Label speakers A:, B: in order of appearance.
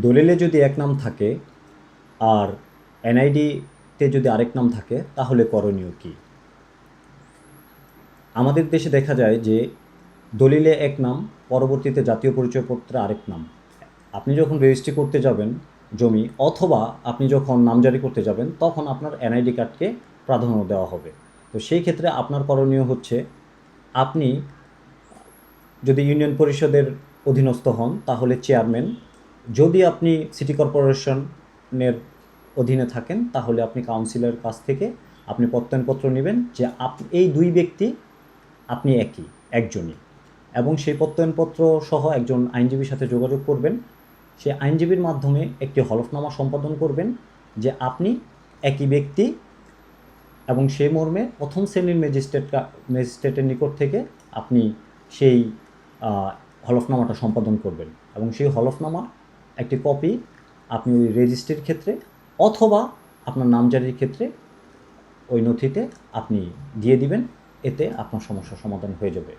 A: দলিলে যদি এক নাম থাকে আর এনআইডিতে যদি আরেক নাম থাকে, তাহলে করণীয় কী? আমাদের দেশে দেখা যায় যে দলিলে এক নাম, পরবর্তীতে জাতীয় পরিচয়পত্রে আরেক নাম। আপনি যখন রেজিস্ট্রি করতে যাবেন জমি, অথবা আপনি যখন নামজারি করতে যাবেন, তখন আপনার এনআইডি কার্ডকে প্রাধান্য দেওয়া হবে। তো সেই ক্ষেত্রে আপনার করণীয় হচ্ছে, আপনি যদি ইউনিয়ন পরিষদের অধীনস্থ হন, তাহলে চেয়ারম্যান যদি আপনি সিটি কর্পোরেশনের অধীনে থাকেন, তাহলে আপনি কাউন্সিলের কাছ থেকে আপনি প্রত্যয়নপত্র নেবেন যে আপ, এই দুই ব্যক্তি আপনি একই, একজনই। এবং সেই প্রত্যয়নপত্র সহ একজন আইনজীবীর সাথে যোগাযোগ করবেন। সেই আইনজীবীর মাধ্যমে একটি হলফনামা সম্পাদন করবেন যে আপনি একই ব্যক্তি এবং সেই মর্মে প্রথম শ্রেণির ম্যাজিস্ট্রেট ম্যাজিস্ট্রেটের নিকট থেকে আপনি সেই হলফনামাটা সম্পাদন করবেন। এবং সেই হলফনামা একটি কপি আপনি ওই রেজিস্ট্রির ক্ষেত্রে অথবা আপনার নামজারির ক্ষেত্রে ওই নথিতে আপনি দিয়ে দিবেন, এতে আপনার সমস্যার সমাধান হয়ে যাবে।